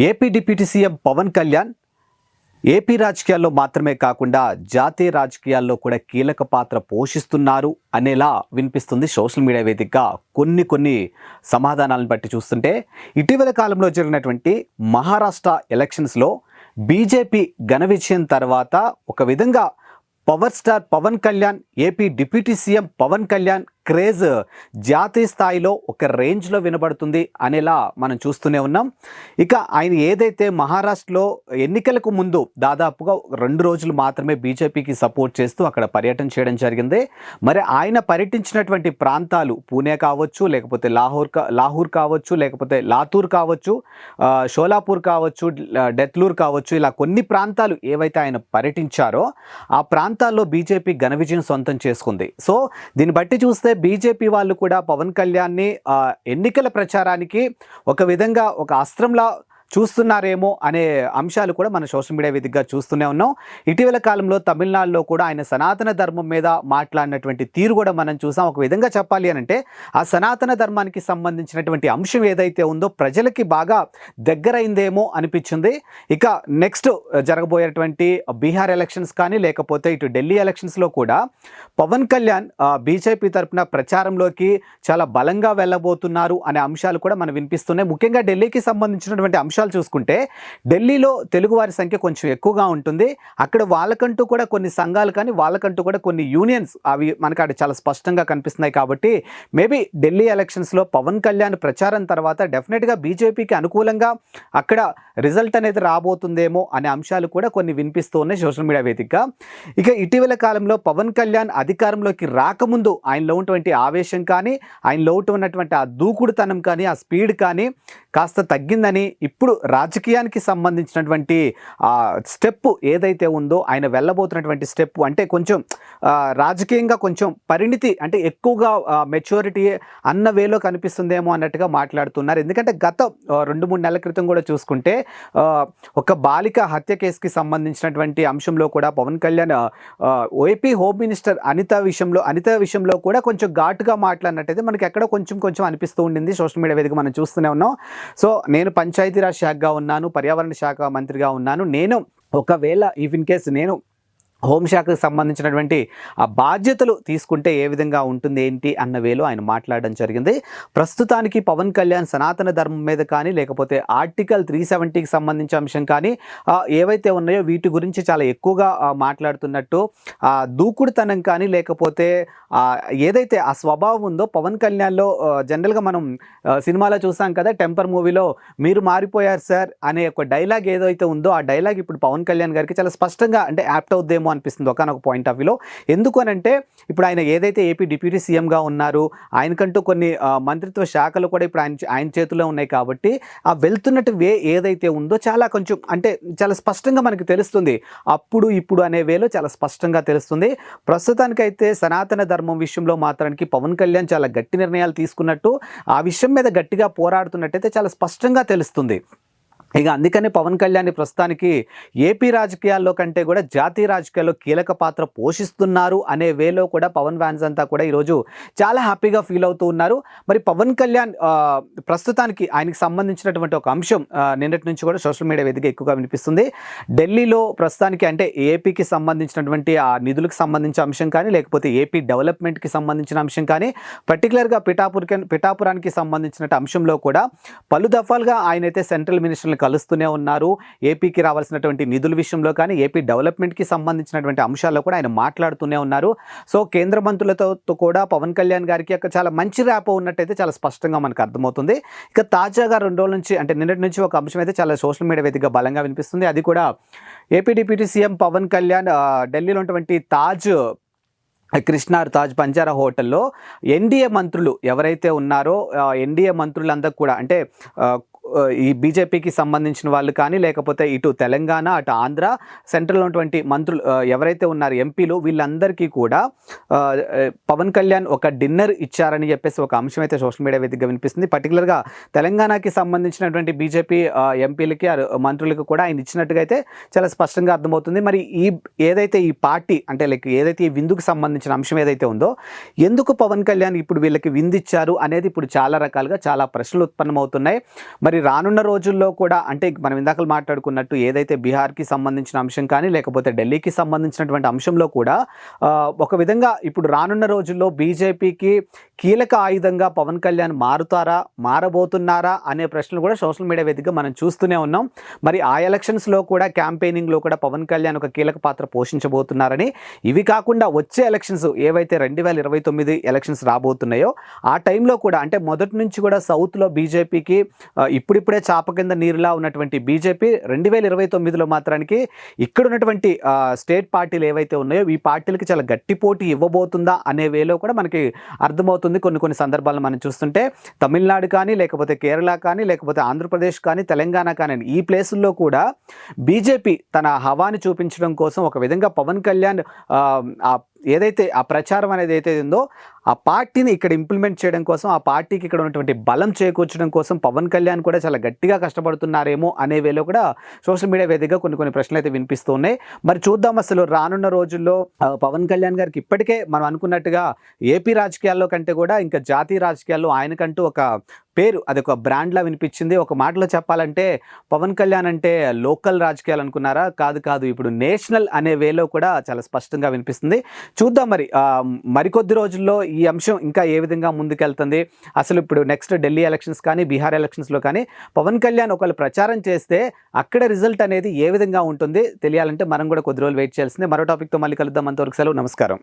AP deputy CM Pavan Kalyan AP రాజకీయాల్లో మాత్రమే కాకుండా జాతీయ రాజకీయాల్లో కూడా కీలక పాత్ర పోషిస్తున్నారు అనేలా వినిపిస్తుంది సోషల్ మీడియా వేదికగా కొన్ని కొన్ని సమాధానాలను బట్టి చూస్తుంటే ఇటీవల కాలంలో జరిగినటువంటి మహారాష్ట్ర ఎలక్షన్స్లో బీజేపీ ఘన విజయం తర్వాత ఒక విధంగా power star Pavan Kalyan AP deputy CM Pavan Kalyan craze జాతీయ స్థాయిలో ఒక రేంజ్లో వినబడుతుంది అనేలా మనం చూస్తూనే ఉన్నాం. ఇక ఆయన ఏదైతే మహారాష్ట్రలో ఎన్నికలకు ముందు దాదాపుగా రెండు రోజులు మాత్రమే బీజేపీకి సపోర్ట్ చేస్తూ అక్కడ పర్యటన చేయడం జరిగింది. మరి ఆయన పర్యటించినటువంటి ప్రాంతాలు పూణే కావచ్చు లేకపోతే లాహోర్ కా లాహూర్ కావచ్చు లేకపోతే లాతూర్ కావచ్చు షోలాపూర్ కావచ్చు డెత్లూర్ కావచ్చు ఇలా కొన్ని ప్రాంతాలు ఏవైతే ఆయన పర్యటించారో ఆ ప్రాంతాల్లో బీజేపీ ఘన విజయం సొంతం చేసుకుంది. సో దీన్ని బట్టి చూస్తే బీజేపీ వాళ్ళు కూడా పవన్ కళ్యాణ్ని ఎన్నికల ప్రచారానికి ఒక విధంగా ఒక అస్త్రంలా చూస్తున్నారేమో అనే అంశాలు కూడా మన సోషల్ మీడియా వేదికగా చూస్తూనే ఉన్నాం. ఇటీవల కాలంలో తమిళనాడులో కూడా ఆయన సనాతన ధర్మం మీద మాట్లాడినటువంటి తీరు కూడా మనం చూసాం. ఒక విధంగా చెప్పాలి అని అంటే ఆ సనాతన ధర్మానికి సంబంధించినటువంటి అంశం ఏదైతే ఉందో ప్రజలకి బాగా దగ్గరైందేమో అనిపించింది. ఇక నెక్స్ట్ జరగబోయేటువంటి బీహార్ ఎలక్షన్స్ కానీ లేకపోతే ఇటు ఢిల్లీ ఎలక్షన్స్లో కూడా పవన్ కళ్యాణ్ బీజేపీ తరఫున ప్రచారంలోకి చాలా బలంగా వెళ్ళబోతున్నారు అనే అంశాలు కూడా మనం వినిపిస్తున్నాయి. ముఖ్యంగా ఢిల్లీకి సంబంధించినటువంటి అంశం అంశాలు చూసుకుంటే ఢిల్లీలో తెలుగువారి సంఖ్య కొంచెం ఎక్కువగా ఉంటుంది. అక్కడ వాళ్ళకంటూ కూడా కొన్ని సంఘాలు కానీ వాళ్ళకంటూ కూడా కొన్ని యూనియన్స్ అవి మనకు అక్కడ చాలా స్పష్టంగా కనిపిస్తున్నాయి కాబట్టి మేబీ ఢిల్లీ ఎలక్షన్స్లో పవన్ కళ్యాణ్ ప్రచారం తర్వాత డెఫినెట్గా బీజేపీకి అనుకూలంగా అక్కడ రిజల్ట్ అనేది రాబోతుందేమో అనే అంశాలు కూడా కొన్ని వినిపిస్తూ ఉన్నాయి సోషల్ మీడియా వేదికగా ఇక ఇటీవల కాలంలో పవన్ కళ్యాణ్ అధికారంలోకి రాకముందు ఆయనలో ఉన్నటువంటి ఆవేశం కానీ ఆయనలో ఉన్నటువంటి ఆ దూకుడుతనం కానీ ఆ స్పీడ్ కానీ కాస్త తగ్గిందని ఇప్పుడు రాజకీయానికి సంబంధించినటువంటి స్టెప్ ఏదైతే ఉందో ఆయన వెళ్ళబోతున్నటువంటి స్టెప్ అంటే కొంచెం రాజకీయంగా కొంచెం పరిణితి అంటే ఎక్కువగా మెచ్యూరిటీ అన్న వేలో కనిపిస్తుందేమో అన్నట్టుగా మాట్లాడుతున్నారు. ఎందుకంటే గత రెండు మూడు నెలల క్రితం కూడా చూసుకుంటే ఒక బాలిక హత్య కేసుకి సంబంధించినటువంటి అంశంలో కూడా Pavan Kalyan AP home minister Anitha విషయంలో అనిత విషయంలో కూడా కొంచెం ఘాటుగా మాట్లాడినట్టయితే మనకి ఎక్కడ కొంచెం కొంచెం అనిపిస్తూ ఉండింది. సోషల్ మీడియా వేదిక మనం చూస్తూనే ఉన్నాం. సో నేను పంచాయతీరాజ్ శాఖగా ఉన్నాను పర్యావరణ శాఖ మంత్రిగా ఉన్నాను. నేను ఒకవేళ ఇఫ్ ఇన్ కేస్ నేను హోంశాఖకు సంబంధించినటువంటి ఆ బాధ్యతలు తీసుకుంటే ఏ విధంగా ఉంటుంది ఏంటి అన్న వేలో ఆయన మాట్లాడడం జరిగింది. ప్రస్తుతానికి పవన్ కళ్యాణ్ సనాతన ధర్మం మీద కానీ లేకపోతే ఆర్టికల్ త్రీ సెవెంటీకి సంబంధించిన అంశం కానీ ఏవైతే ఉన్నాయో వీటి గురించి చాలా ఎక్కువగా మాట్లాడుతున్నట్టు ఆ దూకుడుతనం కానీ లేకపోతే ఏదైతే ఆ స్వభావం ఉందో పవన్ కళ్యాణ్లో జనరల్గా మనం సినిమాలో చూసాం కదా టెంపర్ మూవీలో మీరు మారిపోయారు సార్ అనే ఒక డైలాగ్ ఏదైతే ఉందో ఆ డైలాగ్ ఇప్పుడు పవన్ కళ్యాణ్ గారికి చాలా స్పష్టంగా అంటే యాప్ట్ అవుద్దేమో అనిపిస్తుంది ఒకనొక పాయింట్ ఆఫ్ వ్యూలో ఎందుకు అని అంటే ఇప్పుడు ఆయన ఏదైతే ఏపీ డిప్యూటీ సీఎంగా ఉన్నారు ఆయనకంటూ కొన్ని మంత్రిత్వ శాఖలు కూడా ఇప్పుడు ఆయన ఆయన చేతిలో ఉన్నాయి కాబట్టి ఆ వెళ్తున్నట్టు వే ఏదైతే ఉందో చాలా కొంచెం అంటే చాలా స్పష్టంగా మనకి తెలుస్తుంది. అప్పుడు ఇప్పుడు అనే వేలో చాలా స్పష్టంగా తెలుస్తుంది. ప్రస్తుతానికైతే సనాతన ధర్మం విషయంలో మాత్రానికి పవన్ కళ్యాణ్ చాలా గట్టి నిర్ణయాలు తీసుకున్నట్టు ఆ విషయం మీద గట్టిగా పోరాడుతున్నట్టయితే చాలా స్పష్టంగా తెలుస్తుంది. ఇక అందుకనే పవన్ కళ్యాణ్ ప్రస్తుతానికి ఏపీ రాజకీయాల్లో కంటే కూడా జాతీయ రాజకీయాల్లో కీలక పాత్ర పోషిస్తున్నారు అనే వేలో కూడా పవన్ ఫ్యాన్స్ అంతా కూడా ఈరోజు చాలా హ్యాపీగా ఫీల్ అవుతూ ఉన్నారు. మరి పవన్ కళ్యాణ్ ప్రస్తుతానికి ఆయనకి సంబంధించినటువంటి ఒక అంశం నిన్నటి నుంచి కూడా సోషల్ మీడియా వేదిక ఎక్కువగా వినిపిస్తుంది. ఢిల్లీలో ప్రస్తుతానికి అంటే ఏపీకి సంబంధించినటువంటి ఆ నిధులకు సంబంధించిన అంశం కానీ లేకపోతే ఏపీ డెవలప్మెంట్కి సంబంధించిన అంశం కానీ పర్టికులర్గా పిఠాపుర్కి పిఠాపురానికి సంబంధించిన అంశంలో కూడా పలు దఫాలుగా ఆయనైతే సెంట్రల్ మినిస్టర్ని కలుస్తూనే ఉన్నారు. ఏపీకి రావాల్సినటువంటి నిధుల విషయంలో కానీ ఏపీ డెవలప్మెంట్కి సంబంధించినటువంటి అంశాల్లో కూడా ఆయన మాట్లాడుతూనే ఉన్నారు. సో కేంద్ర మంత్రులతో కూడా పవన్ కళ్యాణ్ గారికి అక్కడ చాలా మంచి ర్యాప్ ఉన్నట్టయితే చాలా స్పష్టంగా మనకు అర్థమవుతుంది. ఇక తాజాగా రెండు రోజుల నుంచి అంటే నిన్నటి నుంచి ఒక అంశం అయితే చాలా సోషల్ మీడియా వేదికగా బలంగా వినిపిస్తుంది. అది కూడా AP deputy CM Pavan Kalyan ఢిల్లీలో ఉన్నటువంటి తాజ్ కృష్ణార్ తాజ్ పంజారా హోటల్లో ఎన్డీఏ మంత్రులు ఎవరైతే ఉన్నారో ఎన్డీఏ మంత్రులందరూ కూడా అంటే ఈ బీజేపీకి సంబంధించిన వాళ్ళు కానీ లేకపోతే ఇటు తెలంగాణ అటు ఆంధ్ర సెంట్రల్ ఉన్నటువంటి మంత్రులు ఎవరైతే ఉన్నారు ఎంపీలు వీళ్ళందరికీ కూడా పవన్ కళ్యాణ్ ఒక డిన్నర్ ఇచ్చారని చెప్పేసి ఒక అంశం అయితే సోషల్ మీడియా వేదికగా వినిపిస్తుంది. పర్టికులర్గా తెలంగాణకి సంబంధించినటువంటి బీజేపీ ఎంపీలకి మంత్రులకు కూడా ఆయన ఇచ్చినట్టుగా అయితే చాలా స్పష్టంగా అర్థమవుతుంది. మరి ఈ ఏదైతే ఈ పార్టీ అంటే లైక్ ఏదైతే ఈ విందుకు సంబంధించిన అంశం ఏదైతే ఉందో ఎందుకు పవన్ కళ్యాణ్ ఇప్పుడు వీళ్ళకి విందిచ్చారు అనేది ఇప్పుడు చాలా రకాలుగా చాలా ప్రశ్నలు ఉత్పన్నమవుతున్నాయి. మరి రానున్న రోజుల్లో కూడా అంటే మనం ఇందాక మాట్లాడుకున్నట్టు ఏదైతే బీహార్కి సంబంధించిన అంశం కానీ లేకపోతే ఢిల్లీకి సంబంధించినటువంటి అంశంలో కూడా ఒక విధంగా ఇప్పుడు రానున్న రోజుల్లో బీజేపీకి కీలక ఆయుధంగా పవన్ కళ్యాణ్ మారుతారా మారబోతున్నారా అనే ప్రశ్నలు కూడా సోషల్ మీడియా వేదికగా మనం చూస్తూనే ఉన్నాం. మరి ఆ ఎలక్షన్స్లో కూడా క్యాంపెయినింగ్లో కూడా పవన్ కళ్యాణ్ ఒక కీలక పాత్ర పోషించబోతున్నారని. ఇవి కాకుండా వచ్చే ఎలక్షన్స్ ఏవైతే రెండు వేల ఇరవై తొమ్మిది ఎలక్షన్స్ రాబోతున్నాయో ఆ టైంలో కూడా అంటే మొదటి నుంచి కూడా సౌత్లో బీజేపీకి ఇప్పుడిప్పుడే చాప కింద నీరులా ఉన్నటువంటి బీజేపీ రెండు వేల ఇరవై తొమ్మిదిలో మాత్రానికి ఇక్కడ ఉన్నటువంటి స్టేట్ పార్టీలు ఏవైతే ఉన్నాయో ఈ పార్టీలకి చాలా గట్టి పోటీ ఇవ్వబోతుందా అనే వేలో కూడా మనకి అర్థమవుతుంది. కొన్ని కొన్ని సందర్భాలను మనం చూస్తుంటే తమిళనాడు కానీ లేకపోతే కేరళ కానీ లేకపోతే ఆంధ్రప్రదేశ్ కానీ తెలంగాణ కానీ ఈ ప్లేసుల్లో కూడా బీజేపీ తన హవాని చూపించడం కోసం ఒక విధంగా పవన్ కళ్యాణ్ ఆ ఏదైతే ఆ ప్రచారం అనేది ఏదైతే ఉందో ఆ పార్టీని ఇక్కడ ఇంప్లిమెంట్ చేయడం కోసం ఆ పార్టీకి ఇక్కడ ఉన్నటువంటి బలం చేకూర్చడం కోసం పవన్ కళ్యాణ్ కూడా చాలా గట్టిగా కష్టపడుతున్నారేమో అనే వేలో కూడా సోషల్ మీడియా వేదికగా కొన్ని కొన్ని ప్రశ్నలు అయితే వినిపిస్తూ ఉన్నాయి. మరి చూద్దాం అసలు రానున్న రోజుల్లో పవన్ కళ్యాణ్ గారికి ఇప్పటికే మనం అనుకున్నట్టుగా ఏపీ రాజకీయాల్లో కంటే కూడా ఇంకా జాతీయ రాజకీయాల్లో ఆయనకంటూ ఒక పేరు అది ఒక బ్రాండ్లా వినిపించింది. ఒక మాటలో చెప్పాలంటే పవన్ కళ్యాణ్ అంటే లోకల్ రాజకీయాలు అనుకున్నారా? కాదు కాదు. ఇప్పుడు నేషనల్ అనే వేలో కూడా చాలా స్పష్టంగా వినిపిస్తుంది. చూద్దాం మరి. మరికొద్ది రోజుల్లో ఈ అంశం ఇంకా ఏ విధంగా ముందుకెళ్తుంది? అసలు ఇప్పుడు నెక్స్ట్ ఢిల్లీ ఎలక్షన్స్ కానీ బీహార్ ఎలక్షన్స్లో కానీ పవన్ కళ్యాణ్ ఒకవేళ ప్రచారం చేస్తే అక్కడ రిజల్ట్ అనేది ఏ విధంగా ఉంటుంది? తెలియాలంటే మనం కూడా కొద్ది రోజులు వెయిట్ చేయాల్సిందే. మరో టాపిక్తో మళ్ళీ కలుద్దాం. అంతవరకు సెలవు. నమస్కారం.